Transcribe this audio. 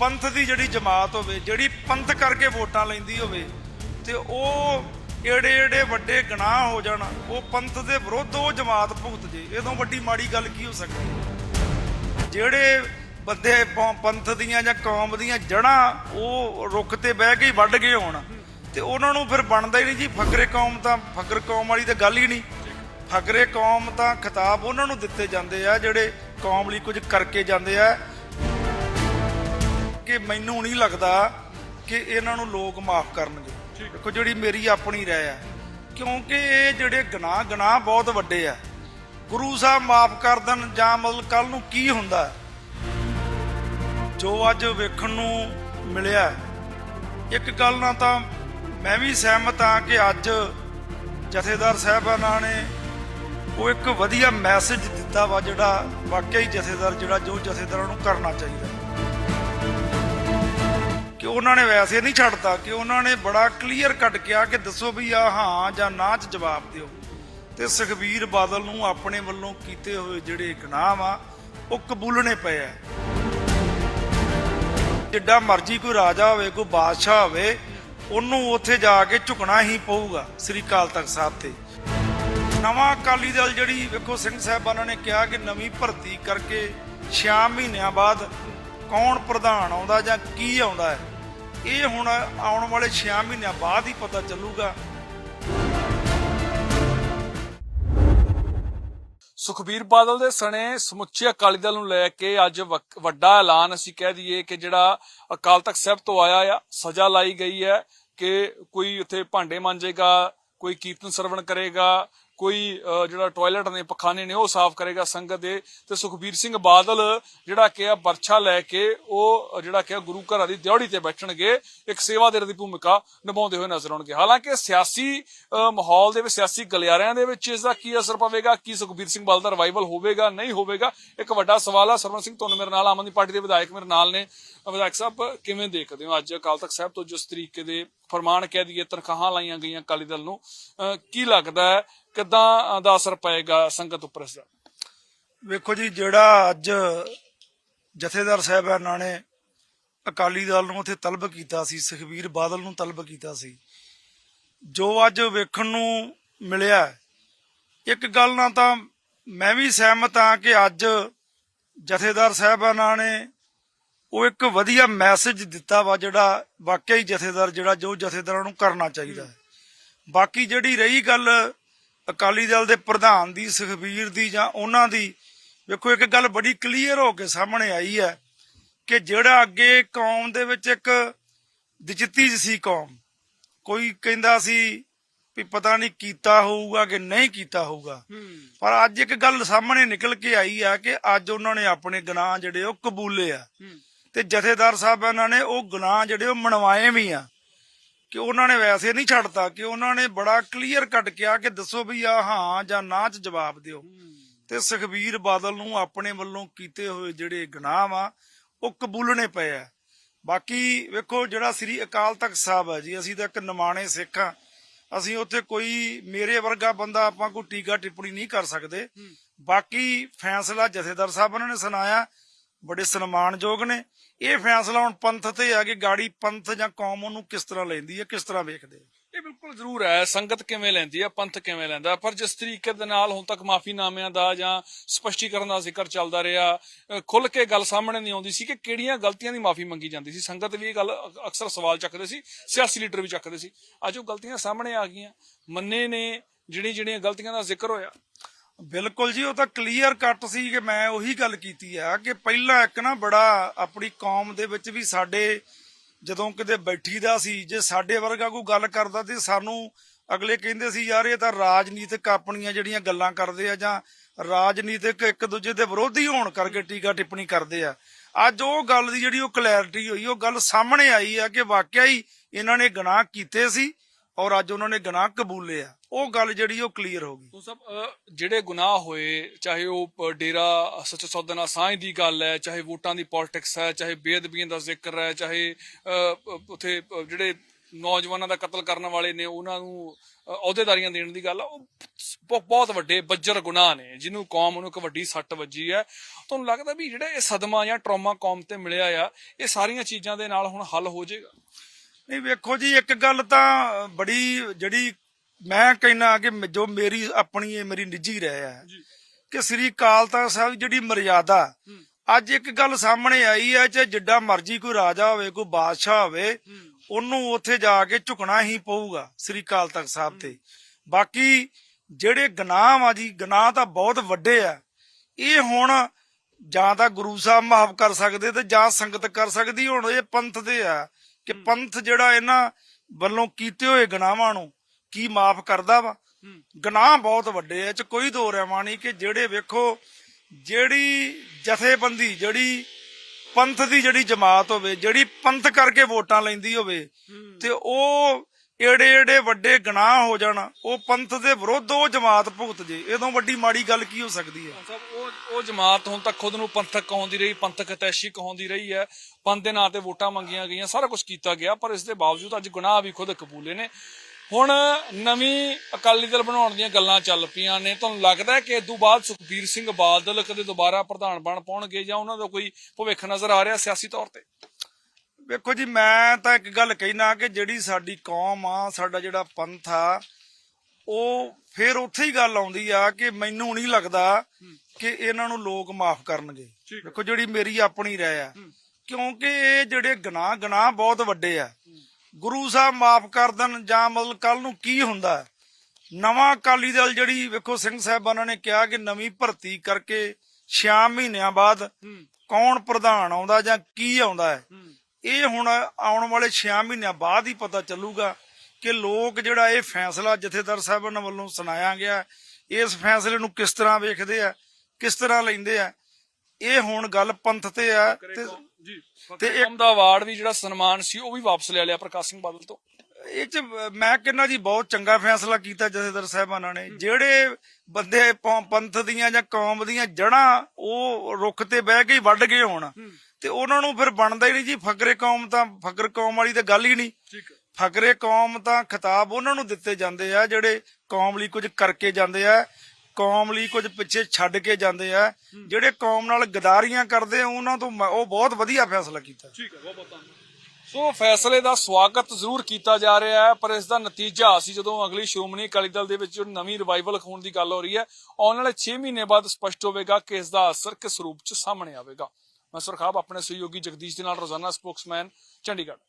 ਪੰਥ ਦੀ ਜਿਹੜੀ ਜਮਾਤ ਹੋਵੇ, ਜਿਹੜੀ ਪੰਥ ਕਰਕੇ ਵੋਟਾਂ ਲੈਂਦੀ ਹੋਵੇ, ਤੇ ਉਹ ਏੜੇ ਏੜੇ ਵੱਡੇ ਗੁਨਾਹ ਹੋ ਜਾਣ, ਉਹ ਪੰਥ ਦੇ ਵਿਰੁੱਧ ਉਹ ਜਮਾਤ ਭੁਗਤ ਜੇ। ਇਹ ਤੋਂ ਵੱਡੀ ਮਾੜੀ ਗੱਲ ਕੀ ਹੋ ਸਕਦੀ ਜਿਹੜੇ ਬੰਦੇ ਪੰਥ ਦੀਆਂ ਜਾਂ ਕੌਮ ਦੀਆਂ ਜੜਾਂ ਉਹ ਰੁੱਖ ਤੇ ਬਹਿ ਕੇ ਹੀ ਵੱਢ ਗਏ ਹੋਣ, ਤੇ ਉਹਨਾਂ ਨੂੰ ਫਿਰ ਬਣਦਾ ਹੀ ਨਹੀਂ ਜੀ, ਫਕਰੇ ਕੌਮ ਤਾਂ, ਫਕਰ ਕੌਮ ਵਾਲੀ ਤਾਂ ਗੱਲ ਹੀ ਨਹੀਂ। ਫਕਰੇ ਕੌਮ ਤਾਂ ਖਿਤਾਬ ਉਹਨਾਂ ਨੂੰ ਦਿੱਤੇ ਜਾਂਦੇ ਆ, ਜਿਹੜੇ ਕੌਮ ਲਈ ਕੁਝ ਕਰਕੇ ਜਾਂਦੇ ਆ। ਕਿ ਮੈਨੂੰ ਨਹੀਂ ਲੱਗਦਾ ਕਿ ਇਹਨਾਂ ਨੂੰ ਲੋਕ ਮਾਫ ਕਰਨਗੇ। ਦੇਖੋ ਜਿਹੜੀ ਮੇਰੀ ਆਪਣੀ ਰਾਏ ਆ ਕਿਉਂਕਿ ਇਹ ਜਿਹੜੇ ਗੁਨਾਹ ਗੁਨਾਹ ਬਹੁਤ ਵੱਡੇ ਆ ਗੁਰੂ ਸਾਹਿਬ ਮਾਫ ਕਰ ਦੇਣ ਜਾਂ ਮਤਲਬ ਕੱਲ ਨੂੰ ਕੀ ਹੁੰਦਾ? ਹੈ? ਜੋ ਅੱਜ ਵੇਖਣ ਨੂੰ ਮਿਲਿਆ ਇੱਕ ਗੱਲ ਨਾਲ ਤਾਂ ਮੈਂ ਵੀ ਸਹਿਮਤ ਹਾਂ ਕਿ ਅੱਜ ਜਥੇਦਾਰ ਸਾਹਿਬਾਨਾਂ ਨੇ ਉਹ ਇੱਕ ਵਧੀਆ ਮੈਸੇਜ ਦਿੱਤਾ ਵਾ ਜਿਹੜਾ ਵਾਕਿਆ ਹੀ ਜਥੇਦਾਰ ਜਿਹੜਾ ਜੋ ਜਥੇਦਾਰਾਂ ਨੂੰ ਕਰਨਾ ਚਾਹੀਦਾ। ਕਿ ਉਹਨਾਂ ਨੇ ਵੈਸੇ ਨਹੀਂ ਛੱਡਤਾ? ਕਿ ਉਹਨਾਂ ਨੇ ਬੜਾ ਕਲੀਅਰ ਕੱਟ ਕਿਹਾ ਕਿ ਦੱਸੋ ਵੀ ਆ ਹਾਂ ਜਾਂ ਨਾ ਚ ਜਵਾਬ ਦਿਓ। ਤੇ ਸੁਖਬੀਰ ਬਾਦਲ ਨੂੰ ਆਪਣੇ ਵੱਲੋਂ ਕੀਤੇ ਹੋਏ ਜਿਹੜੇ ਗੁਨਾਹ ਆ, ਉਹ ਕਬੂਲਣੇ ਪਏ ਆ। ਜਿੱਡਾ ਮਰਜ਼ੀ ਕੋਈ ਰਾਜਾ ਹੋਵੇ, ਕੋਈ ਬਾਦਸ਼ਾਹ ਹੋਵੇ, ਉਹਨੂੰ ਉੱਥੇ ਜਾ ਕੇ ਝੁਕਣਾ ਹੀ ਪਊਗਾ ਸ੍ਰੀ ਅਕਾਲ ਤਖਤ ਸਾਹਿਬ ਤੇ। ਨਵਾਂ ਅਕਾਲੀ ਦਲ ਜਿਹੜੀ ਵੇਖੋ ਸਿੰਘ ਸਾਹਿਬਾਨਾਂ ਨੇ ਕਿਹਾ ਕਿ ਨਵੀਂ ਭਰਤੀ ਕਰਕੇ 6 ਮਹੀਨਿਆਂ ਬਾਅਦ ਕੌਣ ਪ੍ਰਧਾਨ ਆਉਂਦਾ ਜਾਂ ਕੀ ਆਉਂਦਾ ਹੈ? ਇਹ ਹੁਣ ਆਉਣ ਵਾਲੇ 6 ਮਹੀਨਿਆਂ ਬਾਅਦ ਹੀ ਪਤਾ ਚੱਲੂਗਾ। ਸੁਖਬੀਰ ਬਾਦਲ ਦੇ ਸਣੇ ਸਮੁੱਚੇ ਅਕਾਲੀ ਦਲ ਨੂੰ ਲੈ ਕੇ ਅੱਜ ਵੱਡਾ ਐਲਾਨ ਅਸੀਂ ਕਹਿ ਦਈਏ ਕਿ ਜਿਹੜਾ ਅਕਾਲ ਤਖਤ ਸਾਹਿਬ ਤੋਂ ਆਇਆ ਆ, ਸਜ਼ਾ ਲਾਈ ਗਈ ਹੈ ਕਿ ਕੋਈ ਉੱਥੇ ਭਾਂਡੇ ਮਾਂਜੇਗਾ, ਕੋਈ ਕੀਰਤਨ ਸਰਵਣ ਕਰੇਗਾ ਕੋਈ ਜਿਹੜਾ ਟਾਇਲਟ ਨੇ, ਪਖਾਨੇ ਨੇ, ਉਹ ਸਾਫ਼ ਕਰੇਗਾ ਸੰਗਤ ਦੇ। ਤੇ ਸੁਖਬੀਰ ਸਿੰਘ ਬਾਦਲ, ਜਿਹੜਾ ਕਿ ਆ ਬਰਛਾ ਲੈ ਕੇ, ਉਹ, ਜਿਹੜਾ ਕਿ ਗੁਰੂ ਘਰਾਂ ਦੀ ਦਿਹਾੜੀ ਤੇ ਬੈਠਣਗੇ, ਇੱਕ ਸੇਵਾਦਾਰ ਦੀ ਭੂਮਿਕਾ ਨਿਭਾਉਂਦੇ ਹੋਏ ਨਜ਼ਰ ਆਉਣਗੇ। ਹਾਲਾਂਕਿ ਸਿਆਸੀ ਮਾਹੌਲ ਦੇ ਵਿੱਚ, ਸਿਆਸੀ ਗਲਿਆਰਿਆਂ ਦੇ ਵਿੱਚ ਇਸ ਦਾ ਕੀ ਅਸਰ ਪਵੇਗਾ, ਕੀ ਸੁਖਬੀਰ ਸਿੰਘ ਬਾਦਲ ਦਾ ਰਿਵਾਈਵਲ ਹੋਵੇਗਾ, ਨਹੀਂ ਹੋਵੇਗਾ? ਇੱਕ ਵੱਡਾ ਸਵਾਲ ਆ ਸਰਵਨ ਸਿੰਘ, ਤੁਹਾਨੂੰ ਮੇਰੇ ਨਾਲ, ਆਮ ਆਦਮੀ ਪਾਰਟੀ ਦੇ ਵਿਧਾਇਕ ਮੇਰੇ ਨਾਲ ਨੇ। ਵਿਧਾਇਕ ਸਾਹਿਬ, ਕਿਵੇਂ ਦੇਖਦੇ ਹੋ ਅੱਜ ਅਕਾਲ ਤਖਤ ਸਾਹਿਬ ਤੋਂ, ਜਿਸ ਤਰੀਕੇ ਦੇ ਫਰਮਾਨ ਕਹਿ ਦਈਏ, ਤਨਖਾਹਾਂ ਲਾਈਆਂ ਗਈਆਂ ਅਕਾਲੀ ਦਲ ਨੂੰ। ਕੀ ਲੱਗਦਾ ਹੈ, ਕਿਦਾਂ ਦਾ ਅਸਰ ਪਏਗਾ ਸੰਗਤ ਉੱਪਰ ਇਸ ਦਾ? ਵੇਖੋ ਜੀ, ਜਿਹੜਾ ਅੱਜ ਜਥੇਦਾਰ ਸਾਹਿਬਾਨਾਂ ਨੇ ਅਕਾਲੀ ਦਲ ਨੂੰ ਉੱਥੇ ਤਲਬ ਕੀਤਾ ਸੀ, ਸੁਖਬੀਰ ਬਾਦਲ ਨੂੰ ਤਲਬ ਕੀਤਾ ਸੀ, ਜੋ ਅੱਜ ਵੇਖਣ ਨੂੰ ਮਿਲਿਆ ਇੱਕ ਗੱਲ ਨਾਲ ਤਾਂ ਮੈਂ ਵੀ ਸਹਿਮਤ ਹਾਂ ਕਿ ਅੱਜ ਜਥੇਦਾਰ ਸਾਹਿਬਾਨਾਂ ਨੇ ਉਹ ਇੱਕ ਵਧੀਆ ਮੈਸੇਜ ਦਿੱਤਾ ਵਾ ਜਿਹੜਾ ਵਾਕਿਆ ਹੀ ਜਥੇਦਾਰ ਜਿਹੜਾ ਜੋ ਜਥੇਦਾਰਾਂ ਨੂੰ ਕਰਨਾ ਚਾਹੀਦਾ ਹੈ। ਬਾਕੀ ਜਿਹੜੀ ਰਹੀ ਗੱਲ ਅਕਾਲੀ ਦਲ ਦੇ ਪ੍ਰਧਾਨ ਦੀ ਸੁਖਬੀਰ ਦੀ ਜਾਂ ਉਹਨਾਂ ਦੀ ਵੇਖੋ ਇੱਕ ਗੱਲ ਬੜੀ ਕਲੀਅਰ ਹੋ ਕੇ ਸਾਹਮਣੇ ਆਈ ਹੈ ਕਿ ਜਿਹੜਾ ਅੱਗੇ ਕੌਮ ਦੇ ਵਿੱਚ ਇੱਕ ਦਿਜਤੀ ਸੀ ਕੌਮ ਕੋਈ ਕਹਿੰਦਾ ਸੀ ਵੀ ਪਤਾ ਨਹੀਂ ਕੀਤਾ ਹੋਊਗਾ ਕਿ ਨਹੀਂ ਕੀਤਾ ਹੋਊਗਾ। ਪਰ ਅੱਜ ਇੱਕ ਗੱਲ ਸਾਹਮਣੇ ਨਿਕਲ ਕੇ ਆਈ ਆ ਕਿ ਅੱਜ ਉਹਨਾਂ ਨੇ ਆਪਣੇ ਗੁਨਾਹ ਜਿਹੜੇ ਉਹ ਕਬੂਲੇ ਆ। ਤੇ ਜਥੇਦਾਰ ਸਾਹਿਬਾਨਾਂ ਨੇ ਉਹ ਗੁਨਾਹ ਜਿਹੜੇ ਉਹ ਮਨਵਾਏ ਵੀ ਆ ਕਿ ਉਹਨਾਂ ਨੇ ਵੈਸੇ ਨਹੀਂ ਛੱਡਤਾ ਕਿ ਉਹਨਾਂ ਨੇ ਬੜਾ ਕਲੀਅਰ ਕੱਟ ਕਿਹਾ ਕਿ ਦੱਸੋ ਵੀ ਆ ਹਾਂ ਜਾਂ ਨਾ ਚ ਜਵਾਬ ਦਿਓ। ਤੇ ਸੁਖਬੀਰ ਬਾਦਲ ਨੂੰ ਆਪਣੇ ਵੱਲੋਂ ਕੀਤੇ ਹੋਏ ਜਿਹੜੇ ਗੁਨਾਹ ਵਾ ਉਹ ਕਬੂਲਣੇ ਪਏ ਆ। ਬਾਕੀ ਵੇਖੋ ਜਿਹੜਾ ਸ੍ਰੀ ਅਕਾਲ ਤਖਤ ਸਾਹਿਬ ਹੈ ਜੀ ਅਸੀਂ ਤਾਂ ਇੱਕ ਨਿਮਾਣੇ ਸਿੱਖ ਆ। ਅਸੀਂ ਉੱਥੇ ਕੋਈ ਮੇਰੇ ਵਰਗਾ ਬੰਦਾ ਆਪਾਂ ਕੋਈ ਟੀਕਾ ਟਿੱਪਣੀ ਨਹੀਂ ਕਰ ਸਕਦੇ। ਬਾਕੀ ਫੈਸਲਾ ਜਥੇਦਾਰ ਸਾਹਿਬਾਨਾਂ ਨੇ ਸੁਣਾਇਆ ਬੜੇ ਸਨਮਾਨਯੋਗ ਨੇ। ਇਹ ਫੈਸਲਾ ਹੁਣ ਪੰਥ ਤੇ ਆ ਕਿ ਗਾੜੀ ਪੰਥ ਜਾਂ ਕੌਮ ਉਹਨੂੰ ਕਿਸ ਤਰ੍ਹਾਂ ਲੈਂਦੀ ਹੈ, ਕਿਸ ਤਰ੍ਹਾਂ ਵੇਖਦੇ ਇਹ ਬਿਲਕੁਲ ਜ਼ਰੂਰ ਹੈ। ਸੰਗਤ ਕਿਵੇਂ ਲੈਂਦੀ ਹੈ, ਪੰਥ ਕਿਵੇਂ ਲੈਂਦਾ ਪਰ ਜਿਸ ਤਰੀਕੇ ਦੇ ਨਾਲ ਹੁਣ ਤੱਕ ਮਾਫੀਨਾਮਿਆਂ ਦਾ ਜਾਂ ਸਪਸ਼ਟੀਕਰਨ ਦਾ ਜ਼ਿਕਰ ਚੱਲਦਾ ਰਿਹਾ ਖੁੱਲ ਕੇ ਗੱਲ ਸਾਹਮਣੇ ਨਹੀਂ ਆਉਂਦੀ ਸੀ ਕਿ ਕਿਹੜੀਆਂ ਗਲਤੀਆਂ ਦੀ ਮਾਫੀ ਮੰਗੀ ਜਾਂਦੀ ਸੀ। ਸੰਗਤ ਵੀ ਇਹ ਗੱਲ ਅਕਸਰ ਸਵਾਲ ਚੱਕਦੇ ਸੀ, ਸਿਆਸੀ ਲੀਡਰ ਵੀ ਚੱਕਦੇ ਸੀ। ਅੱਜ ਉਹ ਗਲਤੀਆਂ ਸਾਹਮਣੇ ਆ ਗਈਆਂ। ਮੰਨੇ ਨੇ ਜਿਹੜੀਆਂ ਜਿਹੜੀਆਂ ਗਲਤੀਆਂ ਦਾ ਜ਼ਿਕਰ ਹੋਇਆ ਬਿਲਕੁਲ ਜੀ, ਉਹ ਤਾਂ ਕਲੀਅਰ ਕੱਟ ਸੀ ਕਿ ਮੈਂ ਉਹੀ ਗੱਲ ਕੀਤੀ ਆ ਕਿ ਪਹਿਲਾਂ ਇੱਕ ਨਾ ਬੜਾ ਆਪਣੀ ਕੌਮ ਦੇ ਵਿੱਚ ਵੀ ਸਾਡੇ ਜਦੋਂ ਕਿਤੇ ਬੈਠੀ ਦਾ ਸੀ, ਜੇ ਸਾਡੇ ਵਰਗਾ ਕੋਈ ਗੱਲ ਕਰਦਾ ਤੇ ਸਾਨੂੰ ਅਗਲੇ ਕਹਿੰਦੇ ਸੀ, ਯਾਰ, ਇਹ ਤਾਂ ਰਾਜਨੀਤਿਕ ਆਪਣੀਆਂ ਜਿਹੜੀਆਂ ਗੱਲਾਂ ਕਰਦੇ ਆ ਜਾਂ ਰਾਜਨੀਤਿਕ ਇੱਕ ਦੂਜੇ ਦੇ ਵਿਰੋਧੀ ਹੋਣ ਕਰਕੇ ਟੀਕਾ ਟਿੱਪਣੀ ਕਰਦੇ ਆ। ਅੱਜ ਉਹ ਗੱਲ ਦੀ ਜਿਹੜੀ ਉਹ ਕਲੈਰਿਟੀ ਹੋਈ, ਉਹ ਗੱਲ ਸਾਹਮਣੇ ਆਈ ਆ ਕਿ ਵਾਕਿਆ ਹੀ ਇਹਨਾਂ ਨੇ ਗੁਨਾਹ ਕੀਤੇ ਸੀ ਔਰ ਅੱਜ ਉਹਨਾਂ ਨੇ ਗੁਨਾਹ ਕਬੂਲੇ ਆ। ਉਹ ਗੱਲ ਜਿਹੜੀ ਉਹ ਕਲੀਅਰ ਹੋ ਗਈ। ਉਹ ਸਭ ਜਿਹੜੇ ਗੁਨਾਹ ਹੋਏ ਚਾਹੇ ਉਹ ਡੇਰਾ ਸੱਚ ਸੌਦਾ ਨਾਲ ਸਾਂਝ ਦੀ ਗੱਲ ਹੈ ਚਾਹੇ ਵੋਟਾਂ ਦੀ ਪੋਲਿਟਿਕਸ ਹੈ ਚਾਹੇ ਬੇਅਦਬੀਆਂ ਦਾ ਜ਼ਿਕਰ ਹੈ ਚਾਹੇ ਉੱਥੇ ਜਿਹੜੇ ਨੌਜਵਾਨਾਂ ਦਾ ਕਤਲ ਕਰਨ ਵਾਲੇ ਨੇ ਉਹਨਾਂ ਨੂੰ ਅਹੁਦੇਦਾਰੀਆਂ ਦੇਣ ਦੀ ਗੱਲ ਆ ਉਹ ਬਹੁਤ ਵੱਡੇ ਬੱਜਰ ਗੁਨਾਹ ਨੇ ਜਿਹਨੂੰ ਕੌਮ ਨੂੰ ਇੱਕ ਵੱਡੀ ਸੱਟ ਵੱਜੀ ਹੈ। ਤੁਹਾਨੂੰ ਲੱਗਦਾ ਵੀ ਜਿਹੜਾ ਇਹ ਸਦਮਾ ਜਾਂ ਟਰਾਮਾ ਕੌਮ ਤੇ ਮਿਲਿਆ ਆ ਇਹ ਸਾਰੀਆਂ ਚੀਜ਼ਾਂ ਦੇ ਨਾਲ ਹੁਣ ਹੱਲ ਹੋ ਜਾਏਗਾ? ਨਹੀਂ ਵੇਖੋ ਜੀ ਇੱਕ ਗੱਲ ਤਾਂ ਬੜੀ ਜਿਹੜੀ ਮੈਂ ਕਹਿਣਾ ਕਿ ਜੋ ਮੇਰੀ ਆਪਣੀ ਇਹ ਮੇਰੀ ਨਿੱਜੀ ਰਹਿ ਹੈ ਕਿ ਸ੍ਰੀ ਅਕਾਲ ਤਖਤ ਸਾਹਿਬ ਜਿਹੜੀ ਮਰਿਆਦਾ ਅੱਜ ਇੱਕ ਗੱਲ ਸਾਹਮਣੇ ਆਈ ਹੈ ਕਿ ਜਿੱਡਾ ਮਰਜ਼ੀ ਕੋਈ ਰਾਜਾ ਹੋਵੇ ਕੋਈ ਬਾਦਸ਼ਾਹ ਹੋਵੇ ਉਹਨੂੰ ਉੱਥੇ ਜਾ ਕੇ ਝੁਕਣਾ ਹੀ ਪਊਗਾ ਸ੍ਰੀ ਅਕਾਲ ਤਖਤ ਸਾਹਿਬ ਤੇ। ਬਾਕੀ ਜਿਹੜੇ ਗੁਨਾਹ ਆ ਜੀ ਗੁਨਾਹ ਤਾਂ ਬਹੁਤ ਵੱਡੇ ਆ। ਇਹ ਹੁਣ ਜਾਂ ਤਾਂ ਗੁਰੂ ਸਾਹਿਬ ਮਾਫ ਕਰ ਸਕਦੇ ਤੇ ਜਾਂ ਸੰਗਤ ਕਰ ਸਕਦੀ ਹੁਣ ਇਹ ਪੰਥ ਦੇ ਆ ਕਿ ਪੰਥ ਜਿਹੜਾ ਇਹਨਾਂ ਵੱਲੋਂ ਕੀਤੇ ਹੋਏ ਗੁਨਾਹਾਂ ਨੂੰ ਕੀ ਮਾਫ ਕਰਦਾ ਵਾ? ਗੁਨਾਹ ਬਹੁਤ ਵੱਡੇ ਇਹ ਚ ਕੋਈ ਦੋ ਰਹਿਮਾ ਨਹੀਂ ਕਿ ਜਿਹੜੇ ਵੇਖੋ ਜਿਹੜੀ ਜਥੇਬੰਦੀ ਜਿਹੜੀ ਪੰਥ ਦੀ ਜਿਹੜੀ ਜਮਾਤ ਹੋਵੇ ਜਿਹੜੀ ਪੰਥ ਕਰਕੇ ਵੋਟਾਂ ਲੈਂਦੀ ਹੋਵੇ ਤੇ ਉਹ ਏੜੇ ਏੜੇ ਵੱਡੇ ਗੁਨਾਹ ਹੋ ਜਾਣ ਉਹ ਪੰਥ ਦੇ ਵਿਰੁੱਧ ਉਹ ਜਮਾਤ ਭੁਗਤ ਜੇ। ਇਦੋਂ ਵੱਡੀ ਮਾੜੀ ਗੱਲ ਕੀ ਹੋ ਸਕਦੀ ਹੈ? ਉਹ ਉਹ ਜਮਾਤ ਹੁਣ ਤੱਕ ਖੁਦ ਨੂੰ ਪੰਥਕ ਕਹਾਉਂਦੀ ਰਹੀ ਪੰਥਕ ਤੈਸ਼ੀ ਕਹਾਉਂਦੀ ਰਹੀ ਹੈ। ਪੰਥ ਦੇ ਨਾਂ ਤੇ ਵੋਟਾਂ ਮੰਗੀਆਂ ਗਈਆਂ ਸਾਰਾ ਕੁਝ ਕੀਤਾ ਗਿਆ ਪਰ ਇਸ ਦੇ ਬਾਵਜੂਦ ਅੱਜ ਗੁਨਾਹ ਵੀ ਖੁਦ ਕਬੂਲੇ ਨੇ। ਹੁਣ ਨਵੀਂ ਅਕਾਲੀ ਦਲ ਬਣਾਉਣ ਦੀਆਂ ਗੱਲਾਂ ਚੱਲ ਪਈਆਂ ਨੇ। ਤੁਹਾਨੂੰ ਲੱਗਦਾ ਹੈ ਕਿ ਇਸ ਤੋਂ ਬਾਅਦ ਸੁਖਬੀਰ ਸਿੰਘ ਬਾਦਲ ਕਦੇ ਦੁਬਾਰਾ ਪ੍ਰਧਾਨ ਬਣ ਪਾਉਣਗੇ ਜਾਂ ਉਹਨਾਂ ਦਾ ਕੋਈ ਭਵਿੱਖ ਨਜ਼ਰ ਆ ਰਿਹਾ ਸਿਆਸੀ ਤੌਰ ਤੇ? ਵੇਖੋ ਜੀ ਮੈਂ ਤਾਂ ਇੱਕ ਗੱਲ ਕਹਿਣਾ ਕਿ ਜਿਹੜੀ ਸਾਡੀ ਕੌਮ ਆ ਸਾਡਾ ਜਿਹੜਾ ਪੰਥ ਆ ਉਹ ਫਿਰ ਉੱਥੇ ਹੀ ਗੱਲ ਆਉਂਦੀ ਆ ਕਿ ਮੈਨੂੰ ਨਹੀਂ ਲੱਗਦਾ ਕਿ ਇਹਨਾਂ ਨੂੰ ਲੋਕ ਮਾਫ ਕਰਨਗੇ। ਵੇਖੋ ਜਿਹੜੀ ਮੇਰੀ ਆਪਣੀ ਰਾਏ ਆ। ਕਿਉਂਕਿ ਇਹ ਜਿਹੜੇ ਗੁਨਾਹ ਗੁਨਾਹ ਬਹੁਤ ਵੱਡੇ ਆ। ਗੁਰੂ ਸਾਹਿਬ ਮਾਫ ਕਰ ਦੇਣ ਜਾਂ ਮਤਲਬ ਕੱਲ ਨੂੰ ਕੀ ਹੁੰਦਾ? ਨਵਾਂ ਅਕਾਲੀ ਦਲ ਜਿਹੜੀ ਵੇਖੋ ਸਿੰਘ ਸਾਹਿਬਾਨਾਂ ਨੇ ਕਿਹਾ ਕਿ ਨਵੀਂ ਭਰਤੀ ਕਰਕੇ 6 ਮਹੀਨਿਆਂ ਬਾਅਦ ਕੌਣ ਪ੍ਰਧਾਨ ਆਉਂਦਾ ਜਾਂ ਕੀ ਆਉਂਦਾ ਹੈ? ਇਹ ਹੁਣ ਆਉਣ ਵਾਲੇ 6 ਮਹੀਨਿਆਂ ਬਾਅਦ ਹੀ ਪਤਾ ਚੱਲੂਗਾ ਕਿ ਲੋਕ ਜਿਹੜਾ ਇਹ ਫੈਸਲਾ ਜਥੇਦਾਰ ਸਾਹਿਬਾਨ ਵੱਲੋਂ ਸੁਣਾਇਆ ਗਿਆ ਇਸ ਫੈਸਲੇ ਨੂੰ ਕਿਸ ਤਰ੍ਹਾਂ ਵੇਖਦੇ ਆ ਕਿਸ ਤਰ੍ਹਾਂ ਲੈਂਦੇ ਆ ਇਹ ਹੁਣ ਗੱਲ ਪੰਥ ਤੇ ਆ ਤੇ ਜੀ ਤੇ ਇੱਕ- ਦਾ ਅਵਾਰਡ ਵੀ ਜਿਹੜਾ ਸਨਮਾਨ ਸੀ ਉਹ ਵੀ ਵਾਪਸ ਲੈ ਲਿਆ ਪ੍ਰਕਾਸ਼ ਸਿੰਘ ਬਾਦਲ ਤੋਂ। ਇਹ ਚ ਮੈਂ ਕਹਿੰਦਾ ਜੀ ਬਹੁਤ ਚੰਗਾ ਫੈਸਲਾ ਕੀਤਾ ਜਥੇਦਾਰ ਸਾਹਿਬਾਨਾਂ ਨੇ। ਜਿਹੜੇ ਬੰਦੇ ਪੰਥ ਦੀਆਂ ਜਾਂ ਕੌਮ ਦੀਆਂ ਜੜਾਂ ਉਹ ਰੁੱਖ ਤੇ ਬਹਿ ਕੇ ਵੱਢ ਗਏ ਹੋਣ। ਤੇ ਉਹਨਾਂ ਨੂੰ ਫਿਰ ਬਣਦਾ ਹੀ ਨਹੀਂ ਜੀ ਫਕਰੇ ਕੌਮ ਤਾਂ ਫਕਰ ਕੌਮ ਵਾਲੀ ਤਾਂ ਗੱਲ ਹੀ ਨਹੀਂ। ਠੀਕ ਫਕਰੇ ਕੌਮ ਤਾਂ ਖਿਤਾਬ ਉਹਨਾਂ ਨੂੰ ਦਿੱਤੇ ਜਾਂਦੇ ਆ ਜਿਹੜੇ ਕੌਮ ਲਈ ਕੁਝ ਕਰਕੇ ਜਾਂਦੇ ਆ। ਕੌਮ ਲਈ ਕੁਝ ਪਿੱਛੇ ਛੱਡ ਕੇ ਜਾਂਦੇ ਆ ਜਿਹੜੇ ਕੌਮ ਨਾਲ ਗਦਾਰੀਆਂ ਕਰਦੇ ਆ ਉਹਨਾਂ ਤੋਂ ਮੈਂ- ਉਹ ਬਹੁਤ ਵਧੀਆ ਫੈਸਲਾ ਕੀਤਾ। ਠੀਕ ਹੈ ਬਹੁਤ ਬਹੁਤ ਧੰਨਵਾਦ। ਸੋ ਫੈਸਲੇ ਦਾ ਸਵਾਗਤ ਜ਼ਰੂਰ ਕੀਤਾ ਜਾ ਰਿਹਾ ਹੈ ਪਰ ਇਸ ਦਾ ਨਤੀਜਾ ਅਸੀਂ ਜਦੋਂ ਅਗਲੀ ਸ਼੍ਰੋਮਣੀ ਅਕਾਲੀ ਦਲ ਦੇ ਵਿੱਚ ਜੋ ਨਵੀਂ ਰਿਵਾਈਵਲ ਹੋਣ ਦੀ ਗੱਲ ਹੋ ਰਹੀ ਹੈ ਆਉਣ ਵਾਲੇ 6 ਮਹੀਨੇ ਬਾਅਦ ਸਪਸ਼ਟ ਹੋਵੇਗਾ ਕਿ ਇਸ ਦਾ ਅਸਰ ਕਿਸ ਰੂਪ ਚ ਸਾਹਮਣੇ ਆਵੇਗਾ। ਮੈਂ ਸੁਰਖਾਬ ਆਪਣੇ ਸਹਿਯੋਗੀ ਜਗਦੀਸ਼ ਦੇ ਨਾਲ ਰੋਜ਼ਾਨਾ ਸਪੋਕਸਮੈਨ ਚੰਡੀਗੜ੍ਹ।